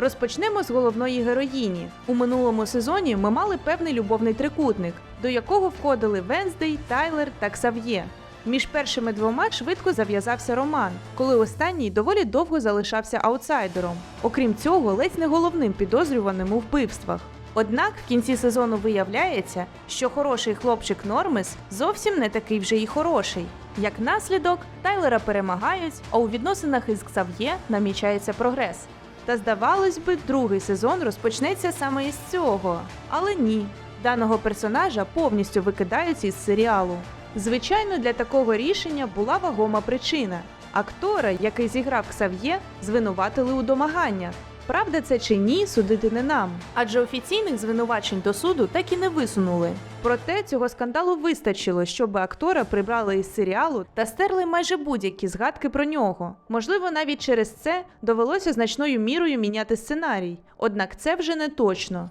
Розпочнемо з головної героїні. У минулому сезоні ми мали певний любовний трикутник, до якого входили Венздей, Тайлер та Ксав'є. Між першими двома швидко зав'язався роман, коли останній доволі довго залишався аутсайдером. Окрім цього, ледь не головним підозрюваним у вбивствах. Однак в кінці сезону виявляється, що хороший хлопчик Нормис зовсім не такий вже й хороший. Як наслідок, Тайлера перемагають, а у відносинах із Ксав'є намічається прогрес. Та здавалось би, другий сезон розпочнеться саме із цього. Але ні, даного персонажа повністю викидають із серіалу. Звичайно, для такого рішення була вагома причина. Актора, який зіграв Ксав'є, звинуватили у домаганнях. Правда це чи ні, судити не нам, адже офіційних звинувачень до суду так і не висунули. Проте цього скандалу вистачило, щоб актора прибрали із серіалу та стерли майже будь-які згадки про нього. Можливо, навіть через це довелося значною мірою міняти сценарій. Однак це вже не точно.